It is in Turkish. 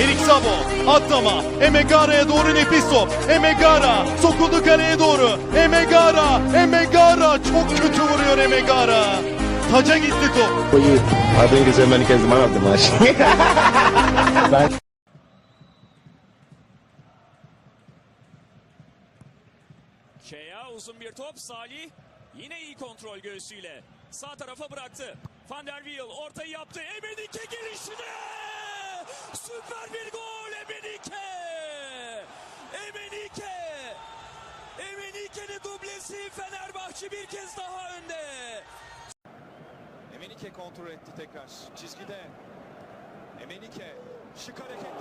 Erik Sabo atlama. Emegara'ya doğru nefis top. Emegara sokuldu kaleye doğru. Emegara, Emegara çok kötü vuruyor Emegara. Taca gitti top. For you, I think it's the man uzun bir top. Salih yine iyi kontrol göğsüyle. Sağ tarafa bıraktı. Van der Wiel ortayı yaptı. Emenike gelişine! Süper bir gol Emenike! Emenike! Emenike'nin dublesi Fenerbahçe bir kez daha önde. Emenike kontrol etti tekrar. Çizgide. Emenike şık hareketler